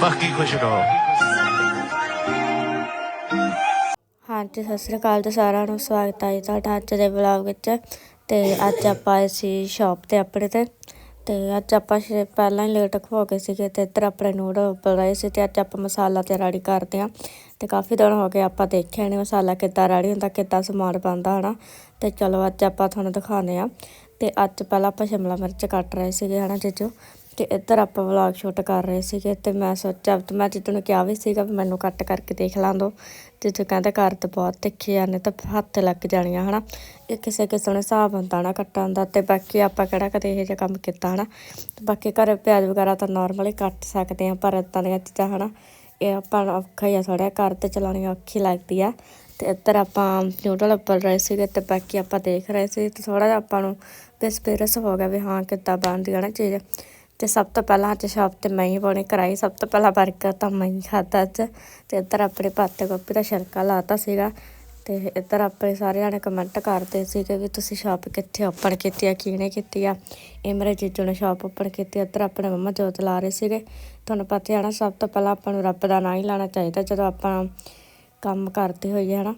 ਬਾਕੀ ਖੁਸ਼ ਰਹੋ। ਹਾਂਜੀ ਸਤਿ ਸ੍ਰੀ ਅਕਾਲ ਜੀ ਸਾਰਿਆਂ ਨੂੰ ਸਵਾਗਤ ਹੈ ਜੀ ਤੁਹਾਡਾ ਅੱਜ ਦੇ ਵਲੌਗ ਵਿੱਚ। ਤੇ ਅੱਜ ਆਪਾਂ ਆਏ ਸੀ ਸ਼ਾਪ ਤੇ ਆਪਣੇ ਤੇ। ਤੇ ਅੱਜ ਆਪਾਂ ਸ਼ੇ, ਪਹਿਲਾਂ ਹੀ ਲੇਟ ਹੋ ਗਏ ਸੀਗੇ ਤੇ ਇੱਧਰ ਆਪਣੇ ਨੂਡਲ ਉਬਲ ਰਹੇ ਸੀ ਤੇ ਅੱਜ ਆਪਾਂ ਮਸਾਲਾ ਤੇ ਰੈਡੀ ਕਰਦੇ ਹਾਂ। ਤੇ ਕਾਫੀ ਦਿਨ ਹੋ ਗਏ ਆਪਾਂ ਦੇਖਿਆ ਨਹੀਂ ਮਸਾਲਾ ਕਿੱਦਾਂ ਰੈਡੀ ਹੁੰਦਾ, ਕਿੱਦਾਂ ਸਮਾਨ ਬਣਦਾ ਹਨਾ। ਤੇ ਚਲੋ ਅੱਜ ਆਪਾਂ ਤੁਹਾਨੂੰ ਦਿਖਾਉਂਦੇ ਆ ਤੇ ਅੱਜ ਪਹਿਲਾਂ ਆਪਾਂ ਸ਼ਿਮਲਾ ਮਿਰਚ ਕੱਟ ਰਹੇ ਸੀਗੇ ਹਨਾ ਜੀਜੂ। ਤੇ ਇੱਧਰ ਆਪਾਂ ਵਲੌਗ ਸ਼ੂਟ ਕਰ ਰਹੇ ਸੀਗੇ ਤੇ ਮੈਂ ਸੋਚਿਆ, ਤੇ ਮੈਂ ਜਿੱਦੂ ਨੂੰ ਕਿਹਾ ਵੀ ਸੀਗਾ ਵੀ ਮੈਨੂੰ ਕੱਟ ਕਰਕੇ ਦੇਖ ਲਾਂ ਦੋ। ਤੇ ਜੇ ਕਹਿੰਦਾ ਕਰ ਤੇ ਬਹੁਤ ਤਿੱਖੇ ਆ ਨੇ ਤਾਂ ਹੱਥ ਲੱਗ ਜਾਣੀਆਂ, ਹਨਾ। ਇਹ ਕਿਸੇ ਕਿਸੇ ਨੂੰ ਹਿਸਾਬ ਹੁੰਦਾ ਨਾ ਕੱਟਣ ਦਾ ਤੇ ਬਾਕੀ ਆਪਾਂ ਕਿਹੜਾ ਕਦੇ ਇਹੋ ਜਿਹਾ ਕੰਮ ਕੀਤਾ, ਹਨਾ। ਤੇ ਬਾਕੀ ਘਰੇ ਪਿਆਜ਼ ਵਗੈਰਾ ਤਾਂ ਨਾਰਮਲੀ ਕੱਟ ਸਕਦੇ ਆ, ਪਰ ਇਦਾਂ ਦੀਆਂ ਚੀਜ਼ਾਂ, ਹਨਾ, ਇਹ ਆਪਾਂ ਨੂੰ ਔਖਾ ਹੀ ਆ ਥੋੜ੍ਹਾ ਘਰ ਤੇ ਚਲਾਉਣੀ ਔਖੀ ਲੱਗਦੀ ਆ। ਤੇ ਇੱਧਰ ਆਪਾਂ ਨਿਊਡਲ ਉੱਪਰ ਰਹੇ ਸੀਗੇ ਤੇ ਬਾਕੀ ਆਪਾਂ ਦੇਖ ਰਹੇ ਸੀ ਤੇ ਥੋੜਾ ਜਿਹਾ ਆਪਾਂ ਨੂੰ ਐਕਸਪੀਰੀਅੰਸ ਹੋ ਗਿਆ ਵੀ ਹਾਂ ਕਿੱਦਾਂ ਬਣਦੀ ਆ ਨਾ ਚੀਜ਼। ਤੇ ਸਭ ਤੋਂ ਪਹਿਲਾਂ ਅੱਜ ਸ਼ਾਪ ਤੇ ਮੈਂ ਹੀ ਪਾਉਣੀ ਕਰਾਈ ਸਭ ਤੋਂ ਪਹਿਲਾਂ ਬਰਗਰ ਤਾਂ ਮੈਂ ਹੀ ਖਾਧਾ ਅੱਜ। ਤੇ ਇੱਧਰ ਆਪਣੇ ਪੱਤੇ ਗੋਪੀ ਦਾ ਛਿਲਕਾ ਲਾਤਾ ਸੀਗਾ। ਤੇ ਇੱਧਰ ਆਪਣੇ ਸਾਰੇ ਜਾਣੇ ਕਮੈਂਟ ਕਰਦੇ ਸੀਗੇ ਵੀ ਤੁਸੀਂ ਸ਼ਾਪ ਕਿੱਥੇ ਓਪਨ ਕੀਤੀ ਆ, ਕਿਹਨੇ ਕੀਤੀ ਆ? ਇਹ ਮੇਰੇ ਜੀਜੂ ਨੇ ਸ਼ਾਪ ਓਪਨ ਕੀਤੀ ਇੱਧਰ ਆਪਣੇ ਮੰਮਾ ਜੋਤ ਲਾ ਰਹੇ ਸੀਗੇ। ਤੁਹਾਨੂੰ ਪਤਾ ਹੀ ਆ ਨਾ, ਸਭ ਤੋਂ ਪਹਿਲਾਂ ਆਪਾਂ ਨੂੰ ਰੱਬ ਦਾ ਨਾਂ ਹੀ ਲਾਣਾ ਚਾਹੀਦਾ ਜਦੋਂ ਆਪਾਂ ਕੰਮ ਕਰਦੇ ਹੋਈਏ, ਹਨਾ?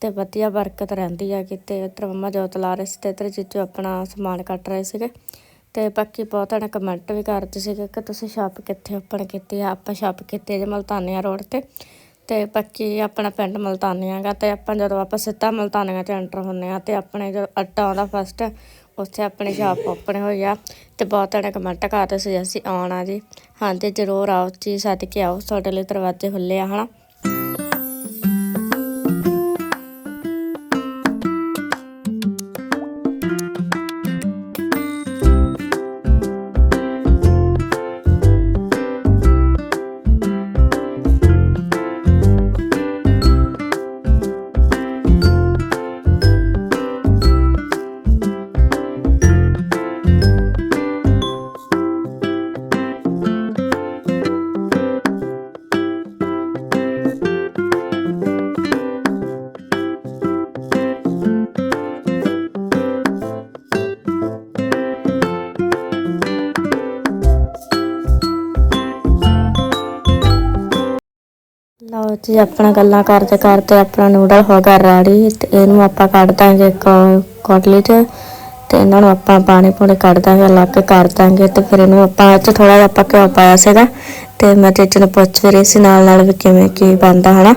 ਤੇ ਵਧੀਆ ਬਰਕਤ ਰਹਿੰਦੀ ਆ ਕਿਤੇ। ਇੱਧਰ ਮੰਮਾ ਜੋਤ ਲਾ ਰਹੇ ਸੀ ਤੇ ਇੱਧਰ ਜੀਜੂ ਆਪਣਾ ਸਮਾਨ ਕੱਟ ਰਹੇ ਸੀਗੇ। ਤੇ ਬਾਕੀ ਬਹੁਤਾਂ ਨੇ ਕਮੈਂਟ ਵੀ ਕਰਦੇ ਸੀਗੇ ਕਿ ਤੁਸੀਂ ਸ਼ਾਪ ਕਿੱਥੇ ਓਪਨ ਕੀਤੀ ਆ, ਆਪਾਂ ਸ਼ਾਪ ਕੀਤੀ ਹੈ ਜੀ ਮਲਤਾਨੀਆ ਰੋਡ ਤੇ। ਤੇ ਬਾਕੀ ਆਪਣਾ ਪਿੰਡ ਮਲਤਾਨੀਆ ਗਾ ਤੇ ਆਪਾਂ ਜਦੋਂ ਆਪਾਂ ਸਿੱਧਾ ਮਲਤਾਨੀਆ ਚ ਐਂਟਰ ਹੁੰਨੇ ਆ ਤੇ ਆਪਣੇ ਜੋ ਅੱਡਾ ਆਉਂਦਾ ਫਸਟ ਉੱਥੇ ਆਪਣੀ ਸ਼ਾਪ ਓਪਨ ਹੋਈ ਆ। ਤੇ ਬਹੁਤਾਂ ਨੇ ਕਮੈਂਟ ਕਰਦੇ ਸੀ ਅਸੀਂ ਆਉਣਾ ਜੀ। ਹਾਂਜੀ, ਜ਼ਰੂਰ ਆਓ ਜੀ, ਸੱਦ ਕੇ ਆਓ, ਤੁਹਾਡੇ ਲਈ ਦਰਵਾਜ਼ੇ ਖੁੱਲੇ ਆ, ਹਨਾ। ਲਓ ਆਪਣਾ ਗੱਲਾਂ ਕਰਦੇ ਕਰਦੇ ਆਪਣਾ ਨੂਡਲ ਹੋ ਗਿਆ ਰੈਡੀ ਤੇ ਇਹਨੂੰ ਆਪਾਂ ਕੱਢ ਦਾਂਗੇ ਇੱਕ ਕੋਟਲੀ 'ਚ ਤੇ ਇਹਨਾਂ ਨੂੰ ਆਪਾਂ ਪਾਣੀ ਪੂਣੀ ਕੱਢ ਦਾਂਗੇ ਅਲੱਗ ਕਰ ਦਾਂਗੇ ਤੇ ਫਿਰ ਇਹਨੂੰ ਆਪਾਂ ਇਹ 'ਚ ਥੋੜਾ ਜਿਹਾ ਆਪਾਂ ਘਿਓ ਪਾਇਆ ਸੀਗਾ ਤੇ ਮੈਂ ਤੇ ਨੂੰ ਪੁੱਛ ਵੀ ਰਹੀ ਸੀ ਨਾਲ ਨਾਲ ਵੀ ਕਿਵੇਂ ਕੀ ਬਣਦਾ, ਹਨਾ?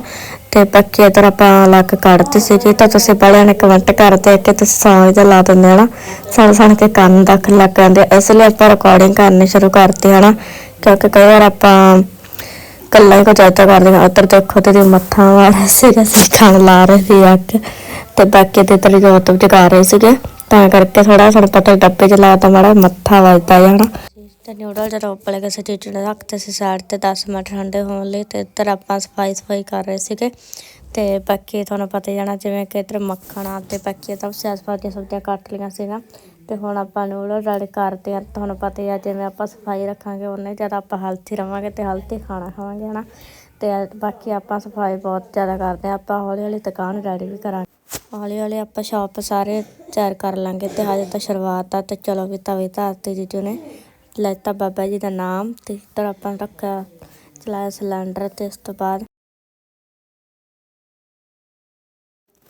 ਤੇ ਬਾਕੀ ਇਧਰ ਆਪਾਂ ਅਲੱਗ ਕੱਢਤੀ ਸੀਗੀ ਤਾਂ ਤੁਸੀਂ ਪਹਿਲਾਂ ਨੇ ਕਮੈਂਟ ਕਰਦੇ ਕਿ ਤੁਸੀਂ ਸੌਂਗ ਜਿਹਾ ਲਾ ਦਿੰਦੇ ਹਨਾ? ਸੁਣ ਸੁਣ ਕੇ ਕੰਨ ਦੱਖ ਲੱਗ ਜਾਂਦੇ ਇਸ ਲਈ ਆਪਾਂ ਰਿਕਾਰਡਿੰਗ ਕਰਨੀ ਸ਼ੁਰੂ ਕਰਤੀ, ਹਨਾ? ਕਿਉਂਕਿ ਕਈ ਵਾਰ ਆਪਾਂ ਕੱਲਾ ਹੀ ਕੁਝ ਏਦਾਂ ਕਰਦੇ ਹਾਂ ਦੇਖੋ ਤੇ ਮੱਥਾ ਵਾਲਾ ਸੀਗਾ ਸਿੱਖਣ ਲਾ ਰਹੇ ਸੀ ਅੱਗ, ਤੇ ਬਾਕੀ ਤੇ ਤੇਰੀ ਜੋਤ ਜਗਾ ਰਹੇ ਸੀਗੇ। ਤਾਂ ਕਰਕੇ ਥੋੜਾ ਸਾਨੂੰ ਪਤਾ ਡੱਬੇ ਚ ਲਾਤਾ ਮਾੜਾ ਮੱਥਾ ਵੱਜਦਾ ਜਾਣਾ ਤੇ ਨਿਊਡਲ ਜਦੋਂ ਉੱਪਰ ਗਏ ਸੀ ਚੀਚੀ ਰੱਖਤੇ ਸੀ ਸਾਈਡ ਤੇ 10 ਮਿੰਟ ਠੰਡੇ ਹੋਣ ਲਈ, ਤੇ ਇੱਧਰ ਆਪਾਂ ਸਫ਼ਾਈ ਸਫ਼ਾਈ ਕਰ ਰਹੇ ਸੀਗੇ। ਤੇ ਬਾਕੀ ਤੁਹਾਨੂੰ ਪਤਾ ਹੀ ਜਾਣਾ ਜਿਵੇਂ ਕਿ ਇੱਧਰ ਮੱਖਣਾ ਤੇ ਬਾਕੀ ਤਾਂ ਸਿਆਸਪਾਸ ਦੀਆਂ ਸਬਜ਼ੀਆਂ ਕੱਟ ਲਈਆਂ ਸੀਗਾ ਤੇ ਹੁਣ ਆਪਾਂ ਨੂਡਲ ਰੈਡੀ ਕਰਦੇ ਆ ਤੁਹਾਨੂੰ ਪਤਾ ਹੀ ਆ, ਜਿਵੇਂ ਆਪਾਂ ਸਫ਼ਾਈ ਰੱਖਾਂਗੇ ਉਹਨੇ ਜ਼ਿਆਦਾ ਆਪਾਂ ਹੈਲਥੀ ਰਵਾਂਗੇ ਤੇ ਹੈਲਥੀ ਖਾਣਾ ਖਾਵਾਂਗੇ, ਹਨਾ? ਤੇ ਬਾਕੀ ਆਪਾਂ ਸਫ਼ਾਈ ਬਹੁਤ ਜ਼ਿਆਦਾ ਕਰਦੇ ਆ ਆਪਾਂ ਹੌਲੀ ਹੌਲੀ ਦੁਕਾਨ ਰੈਡੀ ਵੀ ਕਰਾਂਗੇ। ਹੌਲੀ ਹੌਲੀ ਆਪਾਂ ਸ਼ਾਪ ਸਾਰੇ ਤਿਆਰ ਕਰ ਲਾਂਗੇ ਤੇ ਹਜੇ ਤਾਂ ਸ਼ੁਰੂਆਤ ਆ ਤੇ ਚਲੋ ਵੀ ਤਵੇ ਧਰਤੀ ਜੀਜੂ ਨੇ ਲੈਤਾ ਬਾਬਾ ਜੀ ਦਾ ਨਾਮ ਤੇ ਇੱਧਰ ਆਪਾਂ ਰੱਖਿਆ ਚਲਾਇਆ ਸਿਲੰਡਰ ਤੇ ਉਸ ਤੋਂ ਬਾਅਦ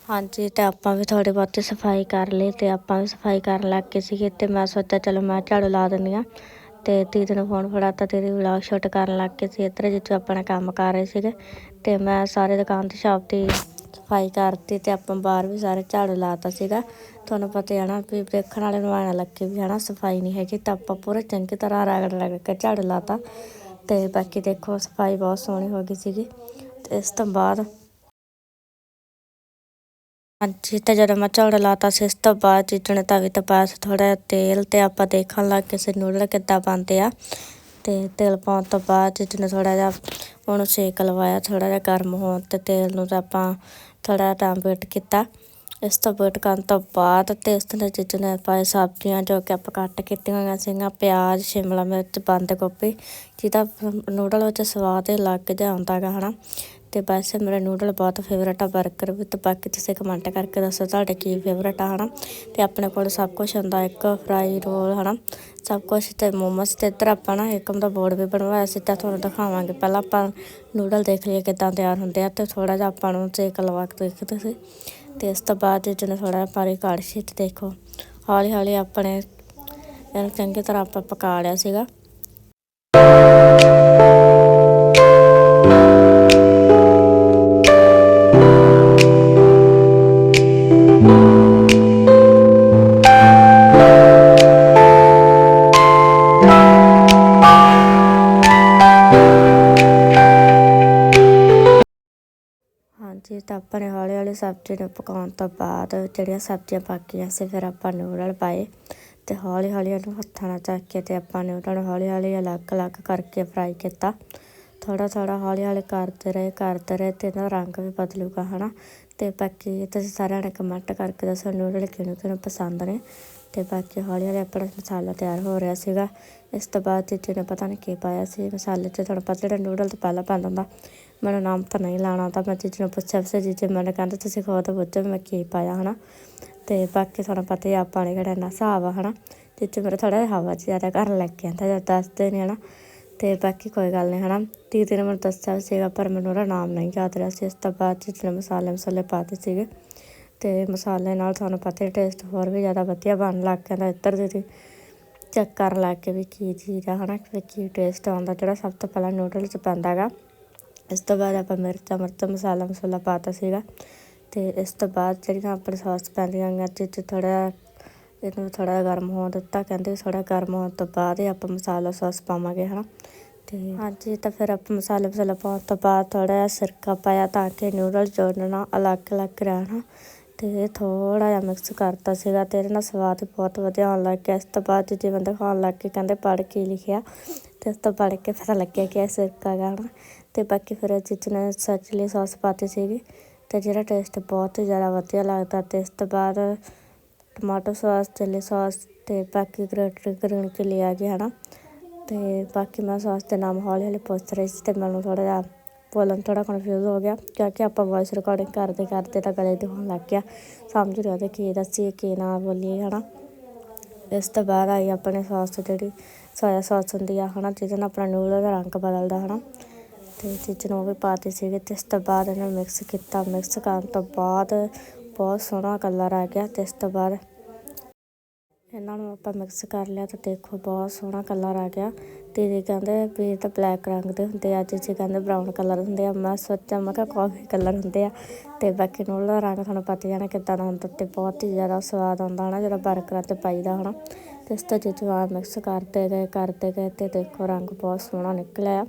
ਹਾਂਜੀ, ਤੇ ਆਪਾਂ ਵੀ ਥੋੜੀ ਬਹੁਤੀ ਸਫ਼ਾਈ ਕਰ ਲਈ ਤੇ ਆਪਾਂ ਵੀ ਸਫ਼ਾਈ ਕਰਨ ਲੱਗ ਗਏ ਸੀਗੇ ਤੇ ਮੈਂ ਸੋਚਿਆ ਚਲੋ ਮੈਂ ਝਾੜੂ ਲਾ ਦਿੰਦੀ ਆ ਤੇ ਦੀਦੀ ਨੂੰ ਫੋਨ ਫੜਾ ਤਾ ਦੀਦੀ ਵਲੌਗ ਸ਼ੂਟ ਕਰਨ ਲੱਗ ਗਏ ਸੀ ਇੱਧਰ ਜਿੱਥੇ ਆਪਣਾ ਕੰਮ ਕਰ ਰਹੇ ਸੀਗੇ ਤੇ ਮੈਂ ਸਾਰੇ ਦੁਕਾਨ ਤੇ ਸ਼ਾਪ ਦੀ ਸਫ਼ਾਈ ਕਰਤੀ ਤੇ ਆਪਾਂ ਬਾਹਰ ਵੀ ਸਾਰੇ ਝਾੜੂ ਲਾਤਾ ਸੀਗਾ। ਤੁਹਾਨੂੰ ਪਤਾ ਹੈ ਨਾ ਵੀ ਦੇਖਣ ਵਾਲੇ ਨੂੰ ਆਣਾ ਲੱਗੇ ਵੀ ਹਨਾ ਸਫ਼ਾਈ ਨਹੀਂ ਹੈਗੀ ਤਾਂ ਆਪਾਂ ਪੂਰੇ ਚੰਗੀ ਤਰ੍ਹਾਂ ਰਗੜ ਰਗੜ ਕੇ ਝਾੜੂ ਲਾਤਾ ਤੇ ਬਾਕੀ ਦੇਖੋ ਸਫ਼ਾਈ ਬਹੁਤ ਸੋਹਣੀ ਹੋ ਗਈ ਸੀਗੀ ਤੇ ਇਸ ਤੋਂ ਬਾਅਦ ਹਾਂਜੀ ਤੇ ਜਦੋਂ ਮੈਂ ਝਾੜੂ ਲਾਤਾ ਸੀ ਇਸ ਤੋਂ ਬਾਅਦ ਚੀਚਣ ਤਵੇ ਤੇ ਪਾਇਆ ਸੀ ਥੋੜਾ ਜਿਹਾ ਤੇਲ ਤੇ ਆਪਾਂ ਦੇਖਣ ਲੱਗ ਗਏ ਸੀ ਨੂਡਲ ਕਿੱਦਾਂ ਬਣਦੇ ਆ। ਤੇ ਤੇਲ ਪਾਉਣ ਤੋਂ ਬਾਅਦ ਚੀਚਣ ਥੋੜਾ ਜਿਹਾ ਉਹਨੂੰ ਸੇਕ ਲਵਾਇਆ ਥੋੜਾ ਜਿਹਾ ਗਰਮ ਹੋਣ ਤੇ ਤੇਲ ਨੂੰ ਤਾਂ ਆਪਾਂ ਥੋੜਾ ਟਾਈਮ ਵੇਟ ਕੀਤਾ। ਇਸ ਤੋਂ ਵੇਟ ਕਰਨ ਤੋਂ ਬਾਅਦ ਤੇ ਇਸ ਤਰ੍ਹਾਂ ਚੀਚਣ ਨੇ ਪਾਏ ਸਬਜ਼ੀਆਂ ਜੋ ਕਿ ਆਪਾਂ ਕੱਟ ਕੀਤੀਆਂ ਹੋਈਆਂ ਸੀਗੀਆਂ, ਪਿਆਜ਼, ਸ਼ਿਮਲਾ ਮਿਰਚ, ਬੰਦ ਗੋਭੀ, ਜਿਹਦਾ ਨੂਡਲ ਵਿੱਚ ਸਵਾਦ ਹੀ ਲੱਗ ਜਾਂਦਾ ਗਾ, ਹਨਾ। ਤੇ ਵੈਸੇ ਮੇਰਾ ਨੂਡਲ ਬਹੁਤ ਫੇਵਰੇਟ ਆ 버ਗਰ ਵੀ ਤੇ ਬਾਕੀ ਤੁਸੀਂ ਕਮੈਂਟ ਕਰਕੇ ਦੱਸੋ ਤੁਹਾਡੇ ਕੀ ਫੇਵਰੇਟ ਆ, ਹਨਾ? ਤੇ ਆਪਣੇ ਕੋਲ ਸਭ ਕੁਝ ਹੁੰਦਾ, ਇੱਕ ਫਰਾਈ ਰੋਲ ਹਨਾ? ਸਭ ਕੁਝ ਤੇ ਮੋਮੋਸ ਤੇ ਇੱਧਰ ਆਪਾਂ ਨਾ ਏਕਮ ਦਾ ਬੋਰਡ ਵੀ ਬਣਵਾਇਆ ਸੀ, ਤਾਂ ਤੁਹਾਨੂੰ ਦਿਖਾਵਾਂਗੇ। ਪਹਿਲਾਂ ਆਪਾਂ ਨੂਡਲ ਦੇਖ ਲਈਏ ਕਿਦਾਂ ਤਿਆਰ ਹੁੰਦੇ ਆ, ਤੇ ਥੋੜਾ ਜਿਹਾ ਆਪਾਂ ਨੂੰ ਚੇਕ ਲਵਾ ਕੇ ਦੇਖਦੇ ਸੀ ਤੇ ਇਸ ਤੋਂ ਬਾਅਦ ਜਦੋਂ ਥੋੜਾ ਜਿਹਾ ਪਾਣੀ ਕਾੜ ਸੀ ਤੇ ਦੇਖੋ। ਹੌਲੀ ਹੌਲੀ ਆਪਣੇ ਇਹਨੂੰ ਚੰਗੀ ਤਰ੍ਹਾਂ ਆਪਾਂ ਪਕਾ ਲਿਆ ਸੀਗਾ। ਜੇ ਤਾਂ ਆਪਾਂ ਨੇ ਹੌਲੀ ਹੌਲੀ ਸਬਜ਼ੀ ਨੂੰ ਪਕਾਉਣ ਤੋਂ ਬਾਅਦ ਜਿਹੜੀਆਂ ਸਬਜ਼ੀਆਂ ਪੱਕੀਆਂ ਸੀ, ਫਿਰ ਆਪਾਂ ਨੂਡਲ ਪਾਏ ਤੇ ਹੌਲੀ ਹੌਲੀ ਇਹਨੂੰ ਹੱਥਾਂ ਨਾਲ ਚੱਕ ਕੇ ਤੇ ਆਪਾਂ ਨੇ ਉਹਨਾਂ ਨੂੰ ਹੌਲੀ ਹੌਲੀ ਅਲੱਗ-ਅਲੱਗ ਕਰਕੇ ਫਰਾਈ ਕੀਤਾ। ਥੋੜਾ ਥੋੜਾ ਹੌਲੀ ਹੌਲੀ ਕਰਦੇ ਰਹੇ ਕਰਦੇ ਰਹੇ ਤੇ ਇਹਦਾ ਰੰਗ ਵੀ ਬਦਲੂਗਾ, ਹਨਾ? ਤੇ ਬਾਕੀ ਤੁਸੀਂ ਸਾਰਿਆਂ ਨੇ ਕਮੈਂਟ ਕਰਕੇ ਦੱਸੋ ਨੂਡਲ ਕਿਹਨੂੰ ਕਿਹਨੂੰ ਪਸੰਦ ਨੇ। ਤੇ ਬਾਕੀ ਹੌਲੀ ਹੌਲੀ ਆਪਣਾ ਮਸਾਲਾ ਤਿਆਰ ਹੋ ਰਿਹਾ ਸੀਗਾ। ਇਸ ਤੋਂ ਬਾਅਦ ਜੀਜੇ ਨੇ ਪਤਾ ਨਹੀਂ ਕੀ ਪਾਇਆ ਸੀ। ਮਸਾਲੇ 'ਚ ਤੁਹਾਨੂੰ ਪਤਾ ਜਿਹੜਾ ਨੂਡਲ ਤੋਂ ਪਹਿਲਾਂ ਪਾਉਂਦਾ ਹੁੰਦਾ ਮੈਨੂੰ ਨਾਮ ਤਾਂ ਨਹੀਂ ਲਾਣਾ, ਤਾਂ ਮੈਂ ਜੀਜੇ ਨੂੰ ਪੁੱਛਿਆ ਸੀ ਜੀਜੇ ਮੈਨੂੰ ਕਹਿੰਦੇ ਤੁਸੀਂ ਖੁਦ ਪੁੱਛੋ ਵੀ ਮੈਂ ਕੀ ਪਾਇਆ, ਹਨਾ? ਤੇ ਬਾਕੀ ਤੁਹਾਨੂੰ ਪਤਾ ਹੀ ਆਪਾਂ ਨੇ ਕਿਹੜਾ ਇੰਨਾ ਹਿਸਾਬ ਆ, ਹਨਾ? ਜੀਜੇ ਮੇਰਾ ਥੋੜਾ ਜਿਹਾ ਹਵਾ 'ਚ ਜ਼ਿਆਦਾ ਕਰਨ ਲੱਗ ਕੇ ਆਂਦਾ ਜਦ ਦੱਸਦੇ ਨੇ, ਹਨਾ? ਤੇ ਬਾਕੀ ਕੋਈ ਗੱਲ ਨਹੀਂ ਹਨਾ? ਦੀਦੀ ਨੇ ਮੈਨੂੰ ਦੱਸਿਆ ਸੀਗਾ, ਪਰ ਮੈਨੂੰ ਉਹਦਾ ਨਾਮ ਨਹੀਂ ਯਾਦ ਰਿਹਾ ਸੀ। ਇਸ ਤੋਂ ਬਾਅਦ ਜੀਜੇ ਨੇ ਮਸਾਲੇ ਮਸਾਲੇ ਪਾਤੇ ਸੀਗੇ। ਤੇ ਮਸਾਲੇ ਨਾਲ ਤੁਹਾਨੂੰ ਪਤਾ ਹੀ ਟੇਸਟ ਹੋਰ ਵੀ ਜ਼ਿਆਦਾ ਵਧੀਆ ਬਣਨ ਲੱਗ ਜਾਂਦਾ ਇੱਧਰ ਦੀ ਚੈੱਕ ਕਰਨ ਲੱਗ ਕੇ ਵੀ ਕੀ ਚੀਜ਼ ਆ, ਹਨਾ? ਵੀ ਕੀ ਟੇਸਟ ਆਉਂਦਾ ਜਿਹੜਾ ਸਭ ਤੋਂ ਪਹਿਲਾਂ ਨੂਡਲ 'ਚ ਪੈਂਦਾ ਗਾ ਇਸ ਤੋਂ ਬਾਅਦ ਆਪਾਂ ਮਿਰਚਾਂ ਮਿਰਚ ਮਸਾਲਾ ਮਸਾਲਾ ਪਾਤਾ ਸੀਗਾ ਤੇ ਇਸ ਤੋਂ ਬਾਅਦ ਜਿਹੜੀਆਂ ਆਪਣੇ ਸੌਸ ਪੈਂਦੀਆਂ ਗਈਆਂ ਤੇ ਚ ਥੋੜਾ ਇਹਨੂੰ ਥੋੜਾ ਗਰਮ ਹੋਣ ਦਿੱਤਾ, ਕਹਿੰਦੇ ਥੋੜਾ ਗਰਮ ਹੋਣ ਤੋਂ ਬਾਅਦ ਹੀ ਆਪਾਂ ਮਸਾਲਾ ਸੌਸ ਪਾਵਾਂਗੇ, ਹਨਾ? ਤੇ ਹਾਂਜੀ ਤਾਂ ਫਿਰ ਆਪਾਂ ਮਸਾਲਾ ਮਸਾਲਾ ਪਾਉਣ ਤੋਂ ਬਾਅਦ ਥੋੜਾ ਜਿਹਾ ਸਿਰਕਾ ਪਾਇਆ ਤਾਂ ਕਿ ਨੂਡਲ ਜੋੜਨਾ ਅਲੱਗ-ਅਲੱਗ ਰਹਿਣ ਤੇ ਥੋੜਾ ਜਿਹਾ ਮਿਕਸ ਕਰਤਾ ਸੀਗਾ ਤੇ ਇਹਦੇ ਨਾਲ ਸਵਾਦ ਬਹੁਤ ਵਧੀਆ ਆਉਣ ਲੱਗ ਗਿਆ। ਇਸ ਤੋਂ ਬਾਅਦ ਜੇ ਬੰਦਾ ਖਾਣ ਲੱਗ ਕੇ ਕਹਿੰਦੇ ਪੜ੍ਹ ਕੇ ਲਿਖਿਆ ਤੇ ਉਸ ਤੋਂ ਪੜ੍ਹ ਕੇ ਪਤਾ ਲੱਗਿਆ ਕਿ ਇਹ ਸਿਰਕਾ ਗਾ ਅਤੇ ਬਾਕੀ ਫਿਰ ਜਿੱਚ ਨੇ ਸੱਚਲੀ ਸੌਸ ਪਾਤੀ ਸੀਗੀ ਅਤੇ ਜਿਹੜਾ ਟੇਸਟ ਬਹੁਤ ਹੀ ਜ਼ਿਆਦਾ ਵਧੀਆ ਲੱਗਦਾ ਅਤੇ ਇਸ ਤੋਂ ਬਾਅਦ ਟਮਾਟੋ ਸੌਸ ਚਿੱਲੀ ਸੌਸ ਅਤੇ ਬਾਕੀ ਗ੍ਰੇਟਡ ਗ੍ਰੀਨ ਚਿੱਲੀ ਆ ਗਈ ਹੈ ਨਾ ਅਤੇ ਬਾਕੀ ਮੈਂ ਸੌਸ ਦੇ ਨਾਮ ਹੌਲੀ ਹੌਲੀ ਪੁੱਛ ਰਹੀ ਸੀ ਅਤੇ ਮੈਨੂੰ ਥੋੜ੍ਹਾ ਜਿਹਾ ਬੋਲਣ ਥੋੜ੍ਹਾ ਕਨਫਿਊਜ਼ ਹੋ ਗਿਆ, ਕਿਉਂਕਿ ਆਪਾਂ ਵੌਇਸ ਰਿਕਾਰਡਿੰਗ ਕਰਦੇ ਕਰਦੇ ਤਾਂ ਗਲੇ ਤੇ ਹੋਣ ਲੱਗ ਗਿਆ। ਸਮਝ ਰਿਹਾ ਤੇ ਕੀ ਦੱਸੀਏ, ਕੀ ਨਾ ਬੋਲੀਏ ਹੈ ਨਾ ਇਸ ਤੋਂ ਬਾਅਦ ਆਈ ਆਪਣੇ ਸੌਸ ਜਿਹੜੀ ਸੋਇਆ ਸੌਸ ਹੁੰਦੀ ਆ, ਹਨਾ, ਜਿਹਦੇ ਨਾਲ ਆਪਣਾ ਨੂਡਲ ਦਾ ਰੰਗ ਬਦਲਦਾ, ਹਨਾ। ਤੇ ਚੀਜ਼ ਨੂੰ ਉਹ ਵੀ ਪਾਤੀ ਸੀਗੀ ਤੇ ਇਸ ਤੋਂ ਬਾਅਦ ਇਹਨੂੰ ਮਿਕਸ ਕੀਤਾ। ਮਿਕਸ ਕਰਨ ਤੋਂ ਬਾਅਦ ਬਹੁਤ ਸੋਹਣਾ ਕਲਰ ਆ ਗਿਆ ਤੇ ਇਸ ਤੋਂ ਬਾਅਦ ਇਹਨਾਂ ਨੂੰ ਆਪਾਂ ਮਿਕਸ ਕਰ ਲਿਆ ਤਾਂ ਦੇਖੋ ਬਹੁਤ ਸੋਹਣਾ ਕਲਰ ਆ ਗਿਆ। ਦੀਦੀ ਕਹਿੰਦੇ ਵੀ ਇਹ ਤਾਂ ਬਲੈਕ ਰੰਗ ਦੇ ਹੁੰਦੇ ਆ ਜੀ ਕਹਿੰਦੇ ਬਰਾਊਨ ਕਲਰ ਹੁੰਦੇ ਆ। ਮੈਂ ਸੋਚਿਆ, ਮੈਂ ਕਿਹਾ ਕਾਫੀ ਕਲਰ ਹੁੰਦੇ ਆ ਤੇ ਬਾਕੀ ਨੂਡਲ ਦਾ ਰੰਗ ਤੁਹਾਨੂੰ ਪਤਾ ਜਾਣਾ ਕਿੱਦਾਂ ਦਾ ਹੁੰਦਾ ਤੇ ਬਹੁਤ ਹੀ ਜ਼ਿਆਦਾ ਸਵਾਦ ਆਉਂਦਾ ਹਨਾ, ਜਿਹੜਾ ਬਰਕਰਾਂ ਤੇ ਪਾਈਦਾ ਹਨਾ। ਤੇ ਇਸ ਤੋਂ ਜਿਹਾ ਮਿਕਸ ਕਰਦੇ ਗਏ ਕਰਦੇ ਗਏ ਤੇ ਦੇਖੋ ਰੰਗ ਬਹੁਤ ਸੋਹਣਾ ਨਿਕਲਿਆ।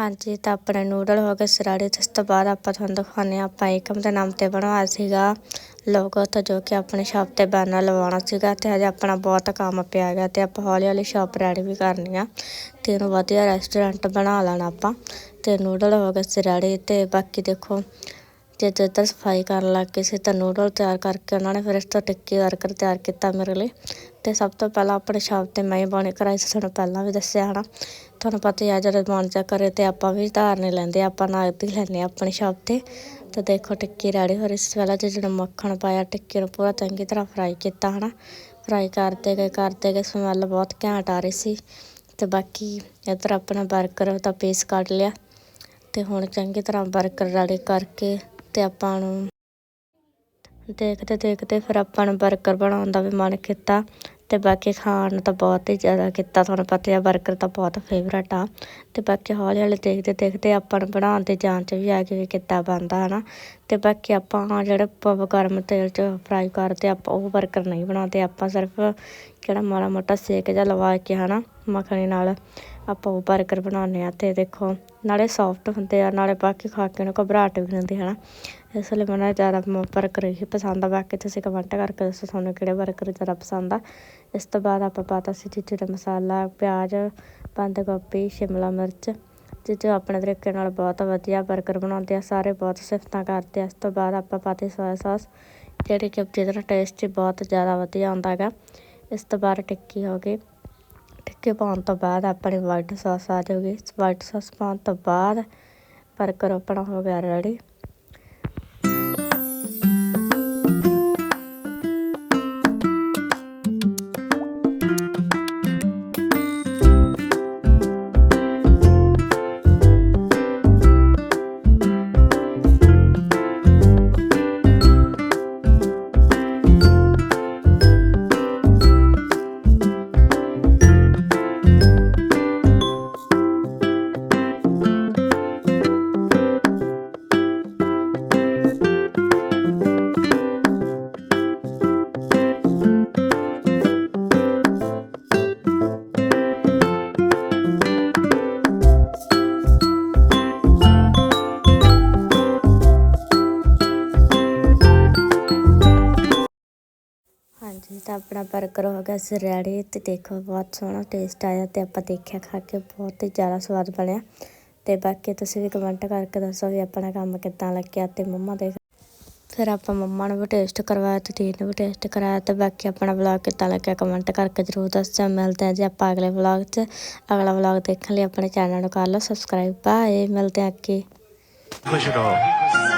ਹਾਂਜੀ, ਤਾਂ ਆਪਣੇ ਨੂਡਲ ਹੋ ਗਏ ਸਰਾੜੇ। ਤੇ ਇਸ ਤੋਂ ਬਾਅਦ ਆਪਾਂ ਤੁਹਾਨੂੰ ਦਿਖਾਉਂਦੇ ਹਾਂ, ਆਪਾਂ ਏਕਮ ਦੇ ਨਾਮ ਤੇ ਬਣਵਾਇਆ ਸੀਗਾ ਲੋਗੋ ਤਾਂ ਜੋ ਕਿ ਆਪਣੇ ਸ਼ਾਪ ਤੇ ਬੈਨਰ ਲਵਾਉਣਾ ਸੀਗਾ। ਤੇ ਹਜੇ ਆਪਣਾ ਬਹੁਤ ਕੰਮ ਪਿਆ ਗਿਆ ਤੇ ਆਪਾਂ ਹੌਲੀ ਹੌਲੀ ਸ਼ਾਪ ਰੈਡੀ ਵੀ ਕਰਨੀ ਆ। ਤੇ ਇਹਨੂੰ ਵਧੀਆ ਰੈਸਟੋਰੈਂਟ ਬਣਾ ਲੈਣਾ ਆਪਾਂ। ਤੇ ਨੂਡਲ ਹੋ ਗਏ ਸਰਾੜੇ। ਤੇ ਬਾਕੀ ਦੇਖੋ, ਜੇ ਇੱਧਰ ਸਫ਼ਾਈ ਕਰਨ ਲੱਗ ਗਏ ਸੀ ਤਾਂ ਨੂਡਲ ਤਿਆਰ ਕਰਕੇ ਉਹਨਾਂ ਨੇ ਫਿਰ ਇਸ ਤੋਂ ਟਿੱਕੀ ਵਰਕਰ ਤਿਆਰ ਕੀਤਾ ਮੇਰੇ ਲਈ। ਤੇ ਸਭ ਤੋਂ ਪਹਿਲਾਂ ਆਪਣੇ ਸ਼ਾਪ ਤੇ ਮੈਂ ਹੀ ਬਣੇ ਕਰਾਈ ਸੀ ਤੁਹਾਨੂੰ ਪਹਿਲਾਂ ਵੀ ਦੱਸਿਆ ਹਨਾ। ਤੁਹਾਨੂੰ ਪਤਾ ਹੀ ਆ, ਜਦੋਂ ਮਨ ਜਾ ਕਰੇ ਤੇ ਆਪਾਂ ਵੀ ਧਾਰ ਨਹੀਂ ਲੈਂਦੇ ਆਪਾਂ ਨਗਦ ਵੀ ਲੈਂਦੇ ਆ ਆਪਣੀ ਸ਼ਾਪ ਤੇ। ਤੇ ਦੇਖੋ, ਟਿੱਕੀ ਰੈਡੀ ਹੋ ਰਹੀ ਸੀ ਪਹਿਲਾਂ ਜੇ ਜਿਹੜਾ ਮੱਖਣ ਪਾਇਆ, ਟਿੱਕੀ ਨੂੰ ਪੂਰਾ ਚੰਗੀ ਤਰ੍ਹਾਂ ਫਰਾਈ ਕੀਤਾ ਹਨਾ। ਫਰਾਈ ਕਰਦੇ ਗਏ ਕਰਦੇ ਗਏ ਸਮੈਲ ਬਹੁਤ ਘੈਂਟ ਆ ਰਹੀ ਸੀ। ਤੇ ਬਾਕੀ ਇੱਧਰ ਆਪਣਾ ਬਰਗਰ ਦਾ ਪੀਸ ਕੱਢ ਲਿਆ। ਤੇ ਹੁਣ ਚੰਗੀ ਤਰ੍ਹਾਂ ਬਰਗਰ ਰੈਡੀ ਕਰਕੇ ਤੇ ਆਪਾਂ ਨੂੰ ਦੇਖਦੇ ਦੇਖਦੇ ਫਿਰ ਆਪਾਂ ਨੂੰ 버ਗਰ ਬਣਾਉਣ ਦਾ ਵੀ ਮਨ ਕੀਤਾ ਤੇ ਬਾਕੀ ਖਾਣ ਤਾਂ ਬਹੁਤ ਹੀ ਜ਼ਿਆਦਾ ਕੀਤਾ, ਤੁਹਾਨੂੰ ਪਤਾ ਹੈ ਬਰਗਰ ਤਾਂ ਬਹੁਤ ਫੇਵਰੇਟ ਆ। ਤੇ ਬਾਕੀ ਹੌਲੀ ਹੌਲੀ ਦੇਖਦੇ ਦੇਖਦੇ ਆਪਾਂ ਨੂੰ ਬਣਾਉਣ ਦੇ ਜਾਣ 'ਚ ਵੀ ਆ ਗਈ ਕਿੱਦਾਂ ਬਣਦਾ, ਹਨਾ। ਤੇ ਬਾਕੀ ਆਪਾਂ ਜਿਹੜਾ ਪਵ ਗਰਮ ਤੇਲ 'ਚ ਫਰਾਈ ਕਰਦੇ ਆਪਾਂ ਉਹ ਬਰਗਰ ਨਹੀਂ ਬਣਾਉਂਦੇ, ਆਪਾਂ ਸਿਰਫ ਜਿਹੜਾ ਮਾੜਾ ਮੋਟਾ ਸੇਕ ਜਿਹਾ ਲਵਾ ਕੇ, ਹਨਾ, ਮੱਖਣੀ ਨਾਲ ਆਪਾਂ ਉਹ ਬਰਗਰ ਬਣਾਉਂਦੇ ਆ। ਤੇ ਦੇਖੋ, ਨਾਲੇ ਸੌਫਟ ਹੁੰਦੇ ਆ, ਨਾਲੇ ਬਾਕੀ ਖਾ ਕੇ ਨੂੰ ਘਬਰਾਹਟ ਵੀ ਹੁੰਦੀ, ਹਨਾ। ਇਸ ਲਈ ਮੈਨੂੰ ਜ਼ਿਆਦਾ ਬਰਗਰ ਹੀ ਪਸੰਦ ਆ, ਬਾਕੀ ਤੁਸੀਂ ਕਮੈਂਟ ਕਰਕੇ ਦੱਸੋ ਤੁਹਾਨੂੰ ਕਿਹੜੇ ਬਰਗਰ ਜ਼ਿਆਦਾ ਪਸੰਦ ਆ। ਇਸ ਤੋਂ ਬਾਅਦ ਆਪਾਂ ਪਾਤਾ ਸੀ ਜੀਜੇ ਦਾ ਮਸਾਲਾ, ਪਿਆਜ਼ ਬੰਦ ਗੋਭੀ ਸ਼ਿਮਲਾ ਮਿਰਚ। ਜੀਜੇ ਆਪਣੇ ਤਰੀਕੇ ਨਾਲ ਬਹੁਤ ਵਧੀਆ ਬਰਗਰ ਬਣਾਉਂਦੇ ਆ, ਸਾਰੇ ਬਹੁਤ ਸਿਫਤਾਂ ਕਰਦੇ ਆ। ਇਸ ਤੋਂ ਬਾਅਦ ਆਪਾਂ ਪਾਤੀ ਸੋਇਆ ਸਾਸ ਜਿਹੜੀ ਕਿ ਜਿਹਦਾ ਟੇਸਟ ਬਹੁਤ ਜ਼ਿਆਦਾ ਵਧੀਆ ਆਉਂਦਾ ਹੈਗਾ। ਇਸ ਤੋਂ ਬਾਅਦ ਟਿੱਕੀ ਹੋ ਗਈ। ਟਿੱਕੀ ਪਾਉਣ ਤੋਂ ਬਾਅਦ ਆਪਣੀ ਵਾਈਟ ਸਾਸ ਆ ਜਾਊਗੀ। ਵਾਈਟ ਸਾਸ ਪਾਉਣ ਤੋਂ ਬਾਅਦ ਬਰਗਰ ਆਪਣਾ ਹੋ ਗਿਆ ਰੈਡੀ 버ਗਰ ਹੋ ਗਿਆ ਸੀ ਰੈਡੀ ਤੇ ਦੇਖੋ, ਬਹੁਤ ਸੋਹਣਾ ਟੇਸਟ ਆਇਆ ਤੇ ਆਪਾਂ ਦੇਖਿਆ, ਖਾ ਕੇ ਬਹੁਤ ਹੀ ਜ਼ਿਆਦਾ ਸਵਾਦ ਬਣਿਆ। ਤੇ ਬਾਕੀ ਤੁਸੀਂ ਵੀ ਕਮੈਂਟ ਕਰਕੇ ਦੱਸੋ ਵੀ ਆਪਣਾ ਕੰਮ ਕਿੱਦਾਂ ਲੱਗਿਆ ਤੇ ਮੰਮਾ ਦੇ ਫਿਰ ਆਪਾਂ ਮੰਮਾ ਨੂੰ ਵੀ ਟੇਸਟ ਕਰਵਾਇਆ ਤੇ ਦੀਦੀ ਨੂੰ ਵੀ ਟੇਸਟ ਕਰਾਇਆ ਤੇ ਬਾਕੀ ਆਪਣਾ ਵਲੌਗ ਕਿੱਦਾਂ ਲੱਗਿਆ ਕਮੈਂਟ ਕਰਕੇ ਜ਼ਰੂਰ ਦੱਸਿਓ ਮਿਲਦੇ ਹਾਂ ਜੀ ਆਪਾਂ ਅਗਲੇ ਵਲੌਗ 'ਚ। ਅਗਲਾ ਵਲੌਗ ਦੇਖਣ ਲਈ ਆਪਣੇ ਚੈਨਲ ਨੂੰ ਕਰ ਲਓ ਸਬਸਕ੍ਰਾਈਬ ਬਾਏ ਮਿਲਦੇ ਹਾਂ ਅੱਗੇ। Push it.